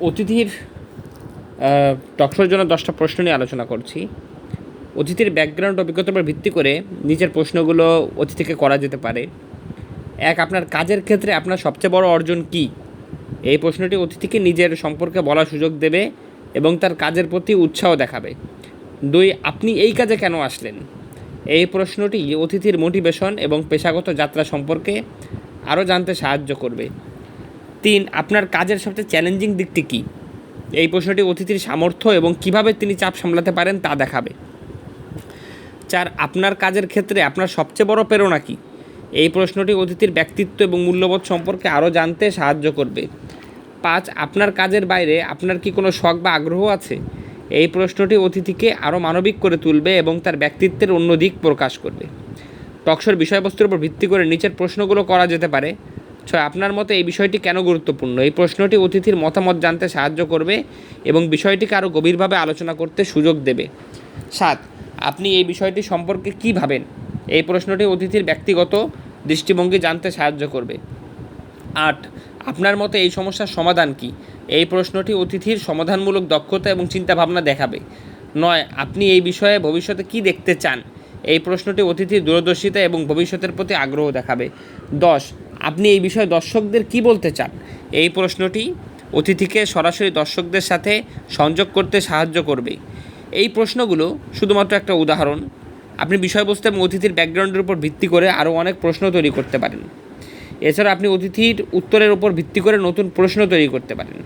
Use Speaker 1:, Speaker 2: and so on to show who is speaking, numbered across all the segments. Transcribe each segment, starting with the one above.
Speaker 1: অতিথির টকশোর জন্য দশটা প্রশ্ন নিয়ে আলোচনা করছি। অতিথির ব্যাকগ্রাউন্ড অভিজ্ঞতার উপর ভিত্তি করে নিজের প্রশ্নগুলো অতিথিকে করা যেতে পারে। এক, আপনার কাজের ক্ষেত্রে আপনার সবচেয়ে বড় অর্জন কী? এই প্রশ্নটি অতিথিকে নিজের সম্পর্কে বলার সুযোগ দেবে এবং তার কাজের প্রতি উৎসাহ দেখাবে। দুই, আপনি এই কাজে কেন আসলেন? এই প্রশ্নটি অতিথির মোটিভেশন এবং পেশাগত যাত্রা সম্পর্কে আরও জানতে সাহায্য করবে। তিন, আপনার কাজের সবচেয়ে চ্যালেঞ্জিং দিকটি কী? এই প্রশ্নটি অতিথির সামর্থ্য এবং কীভাবে তিনি চাপ সামলাতে পারেন তা দেখাবে। চার, আপনার কাজের ক্ষেত্রে আপনার সবচেয়ে বড় প্রেরণা কী? এই প্রশ্নটি অতিথির ব্যক্তিত্ব এবং মূল্যবোধ সম্পর্কে আরও জানতে সাহায্য করবে। পাঁচ, আপনার কাজের বাইরে আপনার কি কোনো শখ বা আগ্রহ আছে? এই প্রশ্নটি অতিথিকে আরও মানবিক করে তুলবে এবং তার ব্যক্তিত্বের অন্য দিক প্রকাশ করবে। টকশোর বিষয়বস্তুর উপর ভিত্তি করে নিচের প্রশ্নগুলো করা যেতে পারে। ছয় আপনার মতে এই বিষয়টি কেন গুরুত্বপূর্ণ? এই প্রশ্নটি অতিথির মতামত জানতে সাহায্য করবে এবং বিষয়টিকে আরও গভীরভাবে আলোচনা করতে সুযোগ দেবে। সাত, আপনি এই বিষয়টি সম্পর্কে কী ভাবেন? এই প্রশ্নটি অতিথির ব্যক্তিগত দৃষ্টিভঙ্গি জানতে সাহায্য করবে। আট, আপনার মতে এই সমস্যার সমাধান কি? এই প্রশ্নটি অতিথির সমাধানমূলক দক্ষতা এবং চিন্তাভাবনা দেখাবে। নয়, আপনি এই বিষয়ে ভবিষ্যতে কি দেখতে চান? এই প্রশ্নটি অতিথির দূরদর্শিতা এবং ভবিষ্যতের প্রতি আগ্রহ দেখাবে। দশ আপনি এই বিষয়ে দর্শকদের কি বলতে চান? এই প্রশ্নটি অতিথিকে সরাসরি দর্শকদের সাথে সংযোগ করতে সাহায্য করবে। এই প্রশ্নগুলো শুধুমাত্র একটা উদাহরণ। আপনি বিষয়বস্তু এবং অতিথির ব্যাকগ্রাউন্ডের উপর ভিত্তি করে আরও অনেক প্রশ্ন তৈরি করতে পারেন। এছাড়া আপনি অতিথির উত্তরের উপর ভিত্তি করে নতুন প্রশ্ন তৈরি করতে পারেন।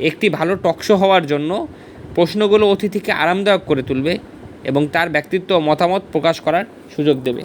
Speaker 1: একটি ভালো টকশো হওয়ার জন্য প্রশ্নগুলো অতিথিকে আরামদায়ক করে তুলবে এবং তার ব্যক্তিত্ব ও মতামত প্রকাশ করার সুযোগ দেবে।